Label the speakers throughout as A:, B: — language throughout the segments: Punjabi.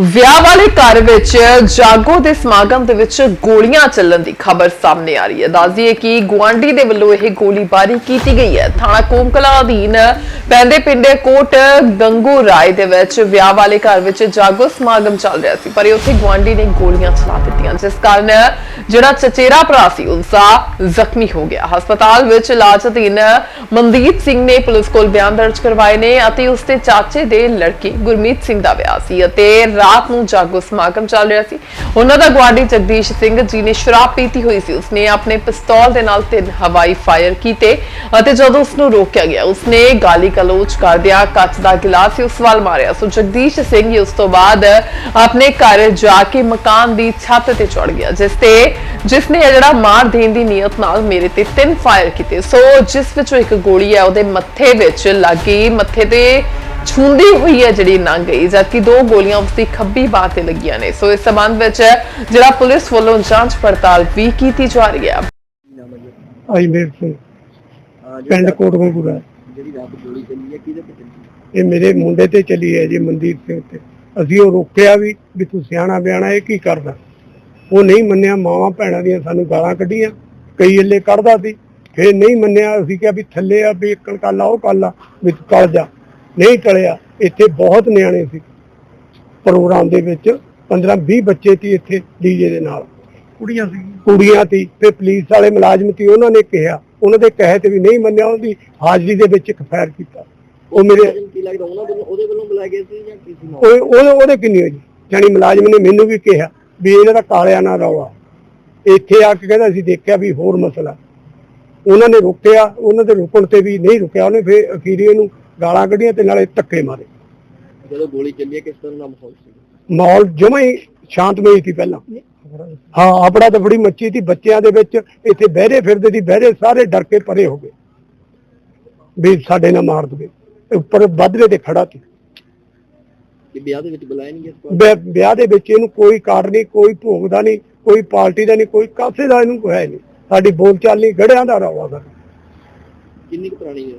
A: ਵਿਆਹ ਵਾਲੇ ਘਰ ਵਿੱਚ ਜਾਗੋ ਦੇ ਸਮਾਗਮ ਦੇ ਵਿੱਚ ਗੋਲੀਆਂ ਚੱਲਣ ਦੀ ਖਬਰ ਸਾਹਮਣੇ ਆ ਰਹੀ ਹੈ। ਦੱਸਦੀਏ ਕਿ ਗੁਆਂਢੀ ਦੇ ਵੱਲੋਂ ਇਹ ਗੋਲੀਬਾਰੀ ਕੀਤੀ ਗਈ ਹੈ। ਥਾਣਾ ਕੋਮਕਲਾ ਅਧੀਨ ਪੈਂਦੇ ਪਿੰਡੇ ਕੋਟ ਗੰਗੂ ਰਾਏ ਦੇ ਵਿੱਚ ਵਿਆਹ ਵਾਲੇ ਘਰ ਵਿੱਚ ਜਾਗੋ ਸਮਾਗਮ ਚੱਲ ਰਿਹਾ ਸੀ, ਪਰ ਉੱਥੇ ਗੁਆਂਢੀ ਨੇ ਗੋਲੀਆਂ ਚਲਾ ਦਿੱਤੀਆਂ, ਜਿਸ ਕਾਰਨ ਜਿਹੜਾ ਚਚੇਰਾ ਭਰਾ ਸੀ ਉਸਦਾ ਜ਼ਖਮੀ ਹੋ ਗਿਆ। ਹਸਪਤਾਲ ਵਿੱਚ ਇਲਾਜ ਅਧੀਨ ਮਨਦੀਪ ਸਿੰਘ ਨੇ ਪੁਲਿਸ ਕੋਲ ਬਿਆਨ ਦਰਜ ਕਰਵਾਏ ਨੇ ਅਤੇ ਉਸਦੇ ਚਾਚੇ ਦੇ ਲੜਕੇ ਗੁਰਮੀਤ ਸਿੰਘ ਦਾ ਵਿਆਹ ਸੀ ਅਤੇ ਰਾਤ ਨੂੰ ਜਾਗੋ ਸਮਾਗਮ ਚੱਲ ਰਿਹਾ ਸੀ। ਉਹਨਾਂ ਦਾ ਗੁਆਂਢੀ ਜਗਦੀਸ਼ ਸਿੰਘ ਜੀ ਨੇ ਸ਼ਰਾਬ ਪੀਤੀ ਹੋਈ ਸੀ। ਉਸਨੇ ਆਪਣੇ ਪਿਸਤੌਲ ਦੇ ਨਾਲ ਤਿੰਨ ਹਵਾਈ ਫਾਇਰ ਕੀਤੇ ਅਤੇ ਜਦੋਂ ਉਸ ਨੂੰ ਰੋਕਿਆ ਗਿਆ, ਉਸਨੇ ਗਾਲੀ ਗਲੋਚ ਕਰਦਿਆਂ ਕੱਚ ਦਾ ਗਿਲਾਸ ਹੀ ਉਸ ਵੱਲ ਮਾਰਿਆ। ਸੋ ਜਗਦੀਸ਼ ਸਿੰਘ ਉਸ ਤੋਂ ਬਾਅਦ ਆਪਣੇ ਘਰ ਜਾ ਕੇ ਮਕਾਨ ਦੀ ਛੱਤ ਤੇ ਚੜ ਗਿਆ, ਜਿਸ ਤੇ ਜਿਸ ਨੇ ਜਿਹੜਾ ਮਾਰ ਦੇਣ ਦੀ ਨੀਅਤ ਨਾਲ ਮੇਰੇ ਤੇ ਤਿੰਨ ਫਾਇਰ ਕੀਤੇ। ਸੋ ਜਿਸ ਵਿੱਚੋਂ ਇੱਕ ਗੋਲੀ ਹੈ, ਉਹਦੇ ਮੱਥੇ ਵਿੱਚ ਲੱਗੀ, ਮੱਥੇ ਤੇ ਛੁੰਦੀ ਹੋਈ ਹੈ ਜਿਹੜੀ ਲੰਘ ਗਈ ਜਦਕਿ ਦੋ ਗੋਲੀਆਂ ਉਸਦੀ ਖੱਬੀ ਬਾਹ ਤੇ ਲੱਗੀਆਂ ਨੇ। ਸੋ ਇਸ ਸਬੰਧ ਵਿੱਚ ਜਿਹੜਾ ਪੁਲਿਸ ਵੱਲੋਂ ਜਾਂਚ ਪੜਤਾਲ ਵੀ ਕੀਤੀ ਜਾ ਰਹੀ ਹੈ।
B: ਅਜਮੇਰ ਸਿੰਘ
C: ਹਾਂ, ਜਿਹੜੀ
B: ਪਿੰਡ ਕੋਟਗੰਗੂਰਾ
C: ਜਿਹੜੀ ਰਾਤ ਗੋਲੀ ਚੱਲੀ ਹੈ ਕਿਹਦੇ ਤੇ ਚੱਲੀ
B: ਇਹ ਮੇਰੇ ਮੁੰਡੇ ਤੇ ਚੱਲੀ ਹੈ ਜੀ ਮਨਦੀਪ ਸਿੰਘ ਤੇ। ਅਸੀਂ ਉਹ ਰੋਕਿਆ ਵੀ ਵੀ ਤੂੰ ਸਿਆਣਾ ਬਿਆਣਾ ਇਹ ਕੀ ਕਰਦਾ? ਉਹ ਨਹੀਂ ਮੰਨਿਆ ਮਾਵਾਂ ਭੈਣਾਂ ਦੀਆਂ ਸਾਨੂੰ ਗਾਲਾਂ ਕੱਢੀਆਂ ਕਈ ਇੱਲੇ ਕੱਢਦਾ ਸੀ। ਫਿਰ ਨਹੀਂ ਮੰਨਿਆ ਅਸੀਂ ਕਿਹਾ ਵੀ ਥੱਲੇ ਆ ਵੀ ਇੱਕਣ ਕਾਲਾ ਉਹ ਕਾਲਾ ਵੀ ਤੂੰ ਟਲ ਜਾ। ਨਹੀਂ ਟਲਿਆ। ਇੱਥੇ ਬਹੁਤ ਨਿਆਣੇ ਸੀ। ਪ੍ਰੋਗਰਾਮ ਦੇ ਵਿੱਚ 15 20 ਬੱਚੇ ਸੀ ਇੱਥੇ ਡੀਜੇ ਦੇ ਨਾਲ।
C: ਕੁੜੀਆਂ ਸੀ।
B: ਕੁੜੀਆਂ ਸੀ। ਤੇ ਪੁਲਿਸ ਵਾਲੇ ਮੁਲਾਜ਼ਮ ਸੀ ਉਹਨਾਂ ਨੇ ਕਿਹਾ। ਉਹਨਾਂ ਦੇ ਕਹੇ ਤੇ ਵੀ ਨਹੀਂ ਮੰਨਿਆ ਉਹਦੀ ਹਾਜ਼ਰੀ ਦੇ ਵਿੱਚ ਇੱਕ ਫਾਇਰ ਕੀਤਾ। ਉਹ ਮੇਰੇ
C: ਕੀ ਲੱਗਦਾ ਉਹਨਾਂ ਵੱਲੋਂ ਉਹਦੇ ਵੱਲੋਂ ਬੁਲਾਇਆ ਗਿਆ ਸੀ ਜਾਂ ਕਿਸੇ ਨੂੰ
B: ਉਹ ਉਹਦੇ ਉਹਦੇ ਕਿੰਨੀ ਹੋਈ ਜਾਨੀ ਮੁਲਾਜ਼ਮ ਨੇ ਮੈਨੂੰ ਵੀ ਕਿਹਾ ਵੀ ਇਹਨਾਂ ਦਾ ਕਾਲਿਆ ਨਾ ਰੌਲਾ। ਇੱਥੇ ਆ ਕੇ ਕਹਿੰਦਾ ਅਸੀਂ ਦੇਖਿਆ ਵੀ ਹੋਰ ਮਸਲਾ। ਉਹਨਾਂ ਨੇ ਰੁਕਿਆ ਉਹਨਾਂ ਦੇ ਰੁਕਣ ਤੇ ਵੀ ਨਹੀਂ ਰੁਕਿਆ। ਉਹਨੇ ਫਿਰ ਅਖੀਰੀ ਇਹਨੂੰ ਗਾਲਾਂ ਕੱਢੀਆਂ ਤੇ ਨਾਲੇ ਧੱਕੇ ਮਾਰੇ।
C: ਜਦੋਂ ਗੋਲੀ ਚੱਲੀ ਹੈ ਕਿਸ ਤਰ੍ਹਾਂ ਦਾ ਮਾਹੌਲ ਸੀ?
B: ਮਾਹੌਲ ਜਮਾ ਹੀ ਸ਼ਾਂਤਮਈ ਸੀ ਪਹਿਲਾਂ। ਹਾਂ ਆਪੜਾ ਤਾਂ ਬੜੀ ਮੱਚੀ ਸੀ ਬੱਚਿਆਂ ਦੇ ਵਿੱਚ ਇੱਥੇ ਬਹਿਰੇ ਫਿਰਦੇ ਸੀ ਬਹਿਰੇ ਸਾਰੇ ਡਰ ਕੇ ਪਰੇ ਹੋ ਗਏ। ਵੀ ਸਾਡੇ ਨਾਲ ਮਾਰ ਦਵੇ ਉੱਪਰ ਵੱਧਰੇ ਤੇ ਖੜਾ ਸੀ।
C: ਕਿ ਵਿਆਹ ਦੇ ਵਿੱਚ ਬੁਲਾਇਆ ਨਹੀਂ ਗਿਆ ਇਸ ਵਾਰ?
B: ਵਿਆਹ- ਵਿਆਹ ਦੇ ਵਿੱਚ ਇਹਨੂੰ ਕੋਈ ਕਾਰਡ ਨਹੀਂ ਕੋਈ ਭੋਗ ਦਾ ਨਹੀਂ ਕੋਈ ਪਾਰਟੀ ਦਾ ਨਹੀਂ ਕੋਈ ਕਾਸੇ ਦਾ ਇਹਨੂੰ ਕੋਈ ਹੈ ਨਹੀਂ। ਸਾਡੀ ਬੋਲਚਾਲ ਨਹੀਂ ਗੜਿਆਂ ਦਾ ਰੌਲਾ ਸਰ
C: ਕਿੰਨੀ ਕੁ ਪੁਰਾਣੀ ਹੈ?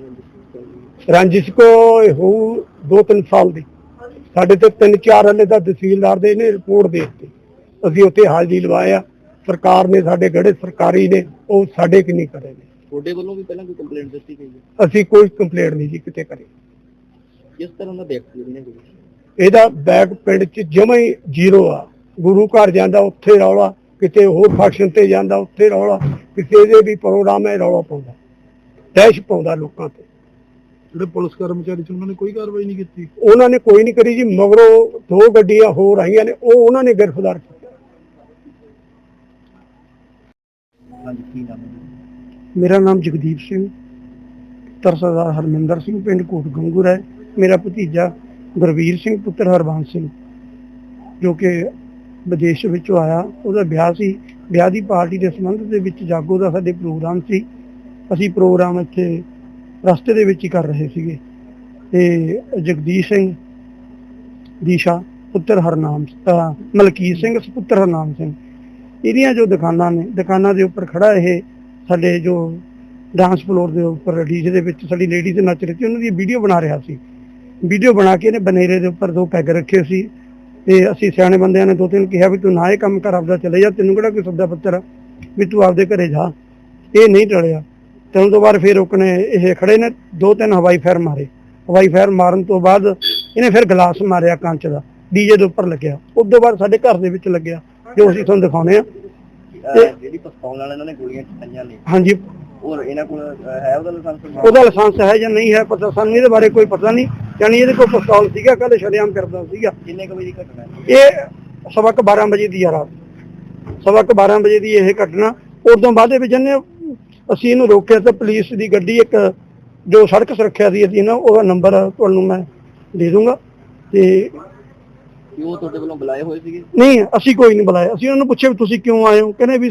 C: ਰੰਜਿਸ਼
B: ਕੋ ਹੋ ਦੋ ਤਿੰਨ ਸਾਲ ਦੀ। ਸਾਡੇ ਤੇ ਤਿੰਨ ਚਾਰ ਹਲੇ ਦਾ ਤਹਿਸੀਲਦਾਰ ਦੇ ਨੇ ਰਿਪੋਰਟ ਦੇ ਦਿੱਤੀ। ਅਸੀਂ ਉੱਥੇ ਹਾਜ਼ਰੀ ਲਵਾਇਆ ਸਰਕਾਰ ਨੇ ਸਾਡੇ ਗੜੇ ਸਰਕਾਰੀ ਨੇ ਉਹ ਸਾਡੇ ਕਿ ਨਹੀਂ ਕਰੇ ਨੇ।
C: ਤੁਹਾਡੇ ਵੱਲੋਂ ਵੀ ਪਹਿਲਾਂ ਕੋਈ ਕੰਪਲੇਂਟ ਦਿੱਤੀ ਗਈ ਹੈ?
B: ਅਸੀਂ ਕੋਈ ਕੰਪਲੇਂਟ ਨਹੀਂ ਜੀ ਕਿਤੇ ਕਰੀ।
C: ਕਿਸ ਤਰ੍ਹਾਂ ਦਾ ਵਿਅਕਤੀ ਨੇ
B: ਇਹਦਾ ਬੈਗ ਪਿੰਡ ਚ ਜਮਾ ਹੀ ਜ਼ੀਰੋ ਆ। ਗੁਰੂ ਘਰ ਜਾਂਦਾ ਉੱਥੇ ਰੌਲਾ। ਕਿਤੇ ਹੋਰ ਫੰਕਸ਼ਨ ਤੇ ਜਾਂਦਾ ਉੱਥੇ ਰੌਲਾ। ਕਿਸੇ ਦੇ ਵੀ ਪ੍ਰੋਗਰਾਮ ਹੈ ਰੌਲਾ ਪਾਉਂਦਾ। ਦਹਿਸ਼ ਪਾਉਂਦਾ ਲੋਕਾਂ ਤੇ।
D: ਜਿਹੜੇ ਪੁਲਿਸ ਕਰਮਚਾਰੀ ਸੀ ਉਹਨਾਂ ਨੇ ਕੋਈ ਕਾਰਵਾਈ ਨਹੀਂ ਕੀਤੀ।
B: ਉਹਨਾਂ ਨੇ ਕੋਈ ਨਹੀਂ ਕਰੀ ਜੀ ਮਗਰੋਂ ਦੋ ਗੱਡੀਆਂ ਹੋਰ ਆਈਆਂ ਨੇ ਉਹ ਉਹਨਾਂ ਨੇ ਗ੍ਰਿਫਤਾਰ ਕੀਤਾ
C: ਹਾਂਜੀ ਕੀ ਨਾਮ ਹੈ
B: ਮੇਰਾ ਨਾਮ ਜਗਦੀਪ ਸਿੰਘ ਤਰਸਦਾਰ ਹਰਮਿੰਦਰ ਸਿੰਘ ਪਿੰਡ ਕੋਟ ਗੰਗੂਰ ਹੈ। ਮੇਰਾ ਭਤੀਜਾ ਗੁਰਵੀਰ ਸਿੰਘ ਪੁੱਤਰ ਹਰਬੰਸ ਸਿੰਘ ਜੋ ਕਿ ਵਿਦੇਸ਼ ਵਿੱਚੋਂ ਆਇਆ। ਉਹਦਾ ਵਿਆਹ ਸੀ। ਵਿਆਹ ਦੀ ਪਾਰਟੀ ਦੇ ਸੰਬੰਧ ਦੇ ਵਿੱਚ ਜਾਗੋ ਦਾ ਸਾਡੇ ਪ੍ਰੋਗਰਾਮ ਸੀ। ਅਸੀਂ ਪ੍ਰੋਗਰਾਮ ਇੱਥੇ ਰਸਤੇ ਦੇ ਵਿੱਚ ਹੀ ਕਰ ਰਹੇ ਸੀਗੇ। ਤੇ ਜਗਦੀਸ਼ ਸਿੰਘ ਦੀਸ਼ਾ, ਪੁੱਤਰ ਹਰਨਾਮ ਮਲਕੀਤ ਸਿੰਘ ਪੁੱਤਰ ਹਰਨਾਮ ਸਿੰਘ, ਇਹਦੀਆਂ ਜੋ ਦੁਕਾਨਾਂ ਨੇ, ਦੁਕਾਨਾਂ ਦੇ ਉੱਪਰ ਖੜਾ ਇਹ ਸਾਡੇ ਜੋ ਡਾਂਸ ਫਲੋਰ ਦੇ ਉੱਪਰ ਡੀਜੇ ਦੇ ਵਿੱਚ ਸਾਡੀ ਲੇਡੀਜ਼ ਨੱਚ ਰਹੀ ਸੀ, ਉਹਨਾਂ ਦੀ ਵੀਡੀਓ ਬਣਾ ਰਿਹਾ ਸੀ। ਵੀਡੀਓ ਬਣਾ ਕੇ ਇਹਨੇ ਬਨੇਰੇ ਦੇ ਉੱਪਰ ਦੋ ਪੈਗ ਰੱਖੇ ਸੀ ਤੇ ਅਸੀਂ ਸਿਆਣੇ ਬੰਦਿਆਂ ਨੇ ਦੋ ਤਿੰਨ ਕਿਹਾ ਵੀ ਤੂੰ ਨਾ ਇਹ ਕੰਮ ਕਰ, ਆਪਦਾ ਚਲੇ ਜਾ, ਤੈਨੂੰ ਕਿਹੜਾ ਕੋਈ ਸੱਦਾ ਪੱਤਰ ਵੀ ਤੂੰ ਆਪਦੇ ਘਰੇ ਜਾ। ਇਹ ਨਹੀਂ ਟਲਿਆ। ਤੇ ਉਸ ਤੋਂ ਬਾਅਦ ਫਿਰ ਉਹਨੇ ਇਹ ਖੜੇ ਨੇ ਦੋ ਤਿੰਨ ਹਵਾਈ ਫਾਇਰ ਮਾਰੇ। ਹਵਾਈ ਫਾਇਰ ਮਾਰਨ ਤੋਂ ਬਾਅਦ ਇਹਨੇ ਫਿਰ ਗਲਾਸ ਮਾਰਿਆ ਕੰਚ ਦਾ ਡੀਜੇ ਦੇ ਉੱਪਰ ਲੱਗਿਆ। ਉਸ ਤੋਂ ਬਾਅਦ ਸਾਡੇ ਘਰ ਦੇ ਵਿੱਚ ਲੱਗਿਆ ਜੋ ਅਸੀਂ ਤੁਹਾਨੂੰ ਦਿਖਾਉਨੇ ਆ।
C: ਜਿਹੜੀ ਪਿਸਤੌਲ ਨਾਲ ਇਹਨਾਂ ਨੇ ਗੋਲੀਆਂ ਚਲਾਈਆਂ ਨੇ।
B: ਹਾਂਜੀ।
C: ਔਰ ਇਹਨਾਂ ਕੋਲ ਹੈ ਉਹਦਾ ਲਾਇਸੈਂਸ
B: ਉਹਦਾ ਲਾਇਸੈਂਸ ਹੈ ਜਾਂ ਨਹੀਂ ਹੈ ਪਤਾ ਸਾਨੂੰ ਇਹਦੇ ਬਾਰੇ ਕੋਈ ਪਤਾ ਨਹੀਂ। ਯਾਨੀ ਇਹਦੇ ਕੋਲ ਪਿਸਤੌਲ ਸੀਗਾ ਕੱਲ ਸ਼ਰੇਆਮ ਕਰਦਾ ਸੀਗਾ।
C: ਕਿੰਨੇ ਕੁ ਵਜੇ ਦੀ ਘਟਨਾ
B: ਇਹ ਸਵਾ ਕੁ 12 ਵਜੇ ਦੀ ਆ ਰਾਤ। ਸਵਾ ਕੁ 12 ਵਜੇ ਦੀ ਇਹ ਘਟਨਾ। ਉਦੋਂ ਬਾਅਦ ਦੇ ਵਿੱਚ ਇਹਨੇ ਅਸੀਂ ਇਹਨੂੰ ਰੋਕਿਆ ਤਾਂ ਪੁਲਿਸ ਦੀ ਗੱਡੀ ਇੱਕ ਜੋ ਸੜਕ ਸੁਰੱਖਿਆ ਦੀ ਸੀ ਨਾ ਉਹਦਾ ਨੰਬਰ ਤੁਹਾਨੂੰ ਮੈਂ ਦੇ ਦੂੰਗਾ ਤੇ
C: ਉਹ ਤੁਹਾਡੇ ਵੱਲੋਂ ਬੁਲਾਏ ਹੋਏ ਸੀਗੇ?
B: ਨਹੀਂ ਅਸੀਂ ਕੋਈ ਨਹੀਂ ਬੁਲਾਇਆ। ਅਸੀਂ ਉਹਨਾਂ ਨੂੰ ਪੁੱਛਿਆ ਵੀ ਤੁਸੀਂ ਕਿਉਂ ਆਏ ਹੋ? ਕਹਿੰਦੇ ਵੀ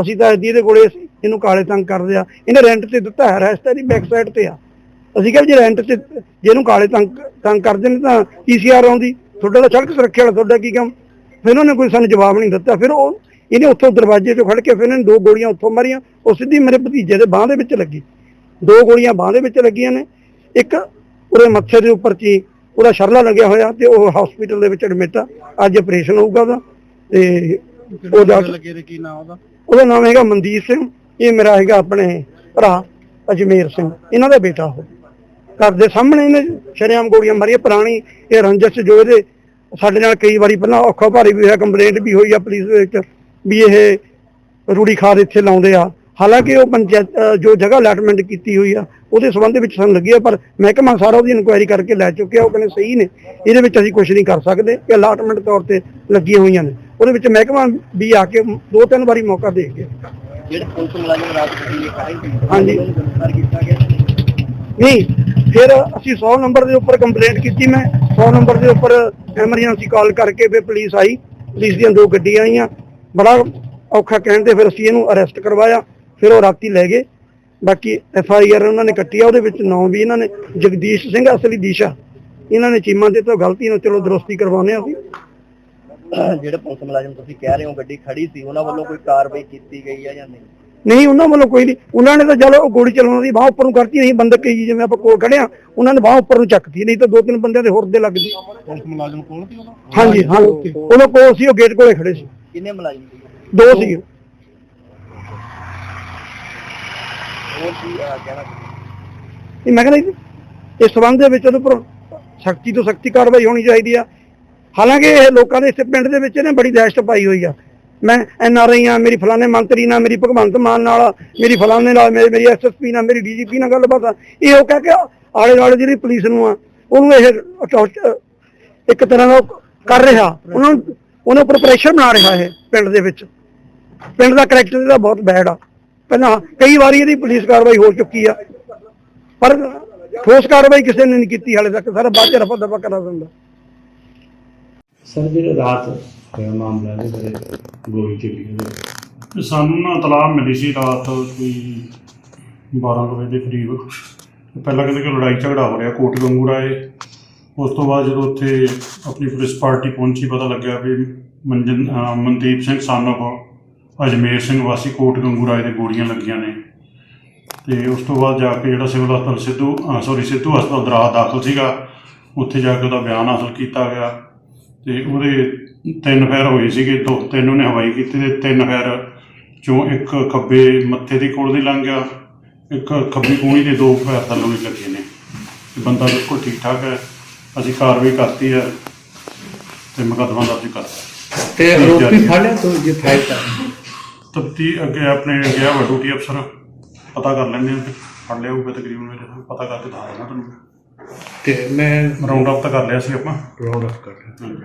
B: ਅਸੀਂ ਤਾਂ ਇਹਦੇ ਕੋਲੇ ਸੀ ਇਹਨੂੰ ਕਾਲੇ ਤੰਗ ਕਰਦੇ ਆ। ਇਹਨੇ ਰੈਂਟ ਤੇ ਦਿੱਤਾ ਹੈ ਰੈਸਟ ਇਹਦੀ ਬੈਕ ਸਾਈਡ ਤੇ ਆ। ਅਸੀਂ ਕਿਹਾ ਜੇ ਰੈਂਟ ਤੇ ਜੇ ਇਹਨੂੰ ਕਾਲੇ ਤੰਗ ਤੰਗ ਕਰਦੇ ਨੇ ਤਾਂ ਈਸੀਆਰ ਆਉਂਦੀ। ਤੁਹਾਡਾ ਤਾਂ ਸੜਕ ਸੁਰੱਖਿਆ ਵਾਲਾ ਤੁਹਾਡਾ ਕੀ ਕੰਮ? ਫਿਰ ਉਹਨਾਂ ਨੇ ਕੋਈ ਸਾਨੂੰ ਜਵਾਬ ਨਹੀਂ ਦਿੱਤਾ। ਫਿਰ ਉਹ ਇਹਨੇ ਉੱਥੋਂ ਦਰਵਾਜ਼ੇ 'ਚੋਂ ਖੜ ਕੇ ਫਿਰ ਇਹਨਾਂ ਦੋ ਗੋਲੀਆਂ ਉੱਥੋਂ ਮਾਰੀਆਂ ਉਹ ਸਿੱਧੀ ਮੇਰੇ ਭਤੀਜੇ ਦੇ ਬਾਹ ਦੇ ਵਿੱਚ ਲੱਗੀ। ਦੋ ਗੋਲੀਆਂ ਬਾਹ ਦੇ ਵਿੱਚ ਲੱਗੀਆਂ ਨੇ। ਇੱਕ ਉਹਦੇ ਮੱਥੇ ਦੇ ਉੱਪਰ ਚੀ ਉਹਦਾ ਸ਼ਰਲਾ ਲੱਗਿਆ ਹੋਇਆ ਤੇ ਉਹ ਹਸਪੀਟਲ ਦੇ ਵਿੱਚ ਐਡਮਿਟ ਆ। ਅੱਜ ਆਪਰੇਸ਼ਨ ਹੋਊਗਾ ਉਹਦਾ। ਤੇ ਉਹਦਾ
D: ਲੱਗੇ ਤੇ ਕੀ ਨਾਮ ਉਹਦਾ?
B: ਉਹਦਾ ਨਾਮ ਹੈਗਾ ਮਨਦੀਪ ਸਿੰਘ। ਇਹ ਮੇਰਾ ਹੈਗਾ ਆਪਣੇ ਭਰਾ ਅਜਮੇਰ ਸਿੰਘ। ਇਹਨਾਂ ਦਾ ਬੇਟਾ ਉਹ। ਘਰ ਦੇ ਸਾਹਮਣੇ ਇਹਨੇ ਸ਼ਰੇਆਮ ਗੋਲੀਆਂ ਮਾਰੀਆਂ। ਪੁਰਾਣੀ ਇਹ ਰੰਜਸ ਜੋ ਇਹਦੇ ਸਾਡੇ ਨਾਲ ਕਈ ਵਾਰੀ ਪਹਿਲਾਂ ਔਖਾ ਭਾਰੀ ਵੀ ਹੋਇਆ ਕੰਪਲੇਂਟ ਵੀ ਹੋਈ ਆ ਪੁਲਿਸ ਦੇ ਵਿੱਚ। ਵੀ ਇਹ ਰੂੜੀ ਖਾਦ ਇੱਥੇ ਲਾਉਂਦੇ ਆ। ਹਾਲਾਂਕਿ ਉਹ ਪੰਚਾਇਤ ਜੋ ਜਗ੍ਹਾ ਅਲਾਟਮੈਂਟ ਕੀਤੀ ਹੋਈ ਆ ਉਹਦੇ ਸੰਬੰਧ ਵਿੱਚ ਸਾਨੂੰ ਲੱਗੀ ਆ ਪਰ ਮਹਿਕਮਾ ਸਾਰਾ ਉਹਦੀ ਇਨਕੁਆਇਰੀ ਕਰਕੇ ਲੈ ਚੁੱਕਿਆ। ਉਹ ਕਹਿੰਦੇ ਸਹੀ ਨੇ। ਇਹਦੇ ਵਿੱਚ ਅਸੀਂ ਕੁਝ ਨਹੀਂ ਕਰ ਸਕਦੇ। ਇਹ ਅਲਾਟਮੈਂਟ ਤੌਰ ਤੇ ਲੱਗੀਆਂ ਹੋਈਆਂ ਨੇ। ਉਹਦੇ ਵਿੱਚ ਮਹਿਕਮਾ ਵੀ ਆ ਕੇ ਦੋ ਤਿੰਨ ਵਾਰੀ ਮੌਕਾ ਦੇ ਗਿਆ
C: ਜਿਹੜੇ ਪੁਲਿਸ ਮੁਲਾਜ਼ਮ ਰਾਤ
B: ਹਾਂਜੀ।
C: ਗਿਆ?
B: ਨਹੀਂ ਫਿਰ ਅਸੀਂ 100 ਨੰਬਰ ਦੇ ਉੱਪਰ ਕੰਪਲੇਂਟ ਕੀਤੀ ਮੈਂ। 100 ਨੰਬਰ ਦੇ ਉੱਪਰ ਐਮਰਜੈਂਸੀ ਕਾਲ ਕਰਕੇ ਫਿਰ ਪੁਲਿਸ ਆਈ। ਪੁਲਿਸ ਦੀਆਂ ਦੋ ਗੱਡੀਆਂ ਆਈਆਂ। ਬੜਾ ਔਖਾ ਕਹਿਣ ਤੇ ਫਿਰ ਅਸੀਂ ਇਹਨੂੰ ਅਰੈਸਟ ਕਰਵਾਇਆ ਫਿਰ ਉਹ ਰਾਤੀ ਲੈ ਗਏ। ਬਾਕੀ ਐਫ ਆਈ ਆਰ ਉਹਨਾਂ ਨੇ ਕੱਟੀ ਆ ਉਹਦੇ ਵਿੱਚ ਨਾਂ ਵੀ ਇਹਨਾਂ ਨੇ ਜਗਦੀਸ਼ ਸਿੰਘ ਅਸਲੀ ਦਿਸ਼ਾ। ਇਹਨਾਂ ਨੇ ਚੀਮਾ ਦੇ ਤੋਂ ਗਲਤੀ ਨਾਲ ਚਲੋ ਦਰੁਸਤੀ ਕਰਵਾਉਂਦੇ ਆ ਅਸੀਂ।
C: ਜਿਹੜੇ ਪੁਲਿਸ ਮੁਲਾਜ਼ਮ ਤੁਸੀਂ ਕਹਿ ਰਹੇ ਹੋ ਗੱਡੀ ਖੜੀ ਸੀ ਉਹਨਾਂ ਵੱਲੋਂ ਕੋਈ ਕਾਰਵਾਈ ਕੀਤੀ ਗਈ ਹੈ ਜਾਂ ਨਹੀਂ?
B: ਨਹੀਂ ਉਹਨਾਂ ਵੱਲੋਂ ਕੋਈ ਨਹੀਂ। ਉਹਨਾਂ ਨੇ ਤਾਂ ਚਲੋ ਉਹ ਗੋਲੀ ਚਲਾਉਣ ਦੀ ਬਾਹ ਉੱਪਰ ਨੂੰ ਕਰਤੀ ਨਹੀਂ ਬੰਦਕ ਕਹੀ ਜਿਵੇਂ ਆਪਾਂ ਕੋਲ ਖੜਿਆ ਉਹਨਾਂ ਨੇ ਬਾਹ ਉੱਪਰ ਨੂੰ ਚੱਕਤੀ ਨਹੀਂ ਤਾਂ ਦੋ ਤਿੰਨ ਬੰਦਿਆਂ ਦੇ ਹੋਰ ਦੇ ਲੱਗਦੀ
D: ਪੁਲਿਸ ਮੁਲਾਜ਼ਮ ਕੋਲ ਸੀ ਉਹਦਾ
B: ਹਾਂਜੀ ਹਾਂ। ਉਹਨਾਂ ਕੋਲ ਸੀ ਉਹ ਗੇਟ ਕੋਲੇ ਖੜੇ ਸੀ।
C: ਕਿੰਨੇ ਮੁਲਾਜ਼ਮ ਸੀ
B: ਦੋ ਸੀ
C: ਹੋਰ ਕੀ ਅਹ, ਕਹਿਣਾ
B: ਇਹ ਮੈਂ ਕਹਿੰਦਾ ਜੀ, ਇਸ ਸੰਬੰਧ ਦੇ ਵਿੱਚ ਉਹਦੇ ਉੱਪਰ ਸਖਤੀ ਤੋਂ ਸਖਤੀ ਕਾਰਵਾਈ ਹੋਣੀ ਚਾਹੀਦੀ ਆ। ਹਾਲਾਂਕਿ ਇਹ ਲੋਕਾਂ ਦੇ ਇਸ ਪਿੰਡ ਦੇ ਵਿੱਚ ਨੇ ਬੜੀ ਦਹਿਸ਼ਤ ਪਾਈ ਹੋਈ ਆ। ਮੈਂ ਐਨ ਆਰ ਆਈ ਆ ਮੇਰੀ ਫਲਾਣੇ ਮੰਤਰੀ ਨਾਲ ਮੇਰੀ ਭਗਵੰਤ ਮਾਨ ਨਾਲ ਮੇਰੀ ਫਲਾਣੇ ਨਾਲ ਮੇਰੀ ਮੇਰੀ ਐਸਐਸਪੀ ਨਾਲ ਮੇਰੀ ਡੀਜੀਪੀ ਨਾਲ ਗੱਲਬਾਤ ਆ। ਇਹ ਉਹ ਕਹਿ ਕੇ ਆਲੇ ਦੁਆਲੇ ਜਿਹੜੀ ਪੁਲਿਸ ਨੂੰ ਆ ਉਹਨੂੰ ਇਹ ਟੌਰਚ- ਇੱਕ ਤਰ੍ਹਾਂ ਦਾ ਉਹ ਕਰ ਰਿਹਾ। ਉਹਨਾਂ ਨੂੰ ਉਹਨਾਂ ਉੱਪਰ ਪ੍ਰੈਸ਼ਰ ਬਣਾ ਰਿਹਾ ਹੈ ਪਿੰਡ ਦੇ ਵਿੱਚ। ਪਿੰਡ ਦਾ ਕਰੈਕਟਰ ਇਹਦਾ ਬਹੁਤ ਬੈਡ ਆ। ਪਹਿਲਾਂ ਕਈ ਵਾਰੀ ਇਹਦੀ ਪੁਲਿਸ ਕਾਰਵਾਈ ਹੋ ਚੁੱਕੀ ਆ। ਪਰ ਠੋਸ ਕਾਰਵਾਈ ਕਿਸੇ ਨੇ ਨਹੀਂ ਕੀਤੀ ਹਾਲੇ ਤੱਕ। ਸਾਰਾ ਬਾਅਦ ਚ ਰਫਾ ਦਫਾ ਕਰਾ ਦਿੰਦਾ
E: ਸਰ ਜਿਹੜੇ ਰਾਤ ਹੋਇਆ ਮਾਮਲਾ ਦੇ ਬਾਰੇ ਗੋਲੀ ਚੱਲੀ ਉਹਦੇ
F: ਤੇ ਸਾਨੂੰ ਨਾ ਤਲਾਹ ਮਿਲੀ ਸੀ ਰਾਤ ਕੋਈ 12 ਕੁ ਵਜੇ ਦੇ ਕਰੀਬ। ਪਹਿਲਾਂ ਕਹਿੰਦੇ ਕਿ ਲੜਾਈ ਝਗੜਾ ਹੋ ਰਿਹਾ ਕੋਟ ਗੰਗੂਰਾ ਏ ਉਸ ਤੋਂ ਬਾਅਦ ਜਦੋਂ ਉੱਥੇ ਆਪਣੀ ਪੁਲਿਸ ਪਾਰਟੀ ਪਹੁੰਚੀ, ਪਤਾ ਲੱਗਿਆ ਵੀ ਮਨਜਨ ਅਹ ਮਨਦੀਪ ਸਿੰਘ ਸਾਨੋ ਅਜਮੇਰ ਸਿੰਘ ਵਾਸੀ ਕੋਟ ਗੰਗੂ ਰਾਏ ਦੇ ਗੋਲੀਆਂ ਲੱਗੀਆਂ ਨੇ। ਤੇ ਉਸ ਤੋਂ ਬਾਅਦ ਜਾ ਕੇ ਜਿਹੜਾ ਸਿਵਲ ਹਸਪਤਾਲ ਸਿੱਧੂ ਸੌਰੀ ਸਿੱਧੂ ਹਸਪਤਾਲ ਦਰਾਹ ਦਾਖਲ ਸੀਗਾ, ਉੱਥੇ ਜਾ ਕੇ ਉਹਦਾ ਬਿਆਨ ਹਾਸਲ ਕੀਤਾ ਗਿਆ। ਤੇ ਉਹਦੇ ਤਿੰਨ ਫੈਰ ਹੋਏ ਸੀਗੇ, ਦੋ, ਤਿੰਨ ਉਹਨੇ ਹਵਾਈ ਕੀਤੇ ਤੇ ਤਿੰਨ ਫੈਰ ਚੋਂ ਇੱਕ ਖੱਬੇ ਮੱਥੇ ਦੇ ਕੋਲ ਦੀ ਲੰਘ ਗਿਆ, ਇੱਕ ਖੱਬੀ ਕੂਣੀ ਦੇ ਦੋ ਫੈਰ ਥੱਲੋਂ ਵੀ ਲੱਗੇ ਨੇ। ਤੇ ਬੰਦਾ ਬਿਲਕੁਲ ਠੀਕ ਠਾਕ ਹੈ। ਅਸੀਂ ਕਾਰਵਾਈ ਕਰਤੀ ਹੈ ਤੇ ਮੁਕੱਦਮਾ ਦਰਜ ਕਰਤਾ
E: ਤੇ ਆਰੋਪੀ ਫੜ ਲਿਆ ਤੋ ਜੇ ਕਰ
F: ਤਪਤੀ ਅੱਗੇ ਆਪਣੇ ਗਿਆ ਵਾ ਡਿਊਟੀ ਅਫਸਰ ਪਤਾ ਕਰ ਲੈਂਦੇ ਹਾਂ ਫੜ ਲਿਆ ਹੋਊਗਾ ਤਕਰੀਬਨ ਮੇਰੇ ਖਿਆਲ, ਪਤਾ ਕਰਕੇ ਦੱਸ ਦੇਣਾ ਤੁਹਾਨੂੰ
E: ਤੇ ਮੈਂ
F: ਰਾਉਂਡ ਅਪ ਤਾਂ ਕਰ ਲਿਆ ਸੀ ਆਪਾਂ।
E: ਰਾਉਂਡ ਅਪ ਕਰ
F: ਹਾਂਜੀ।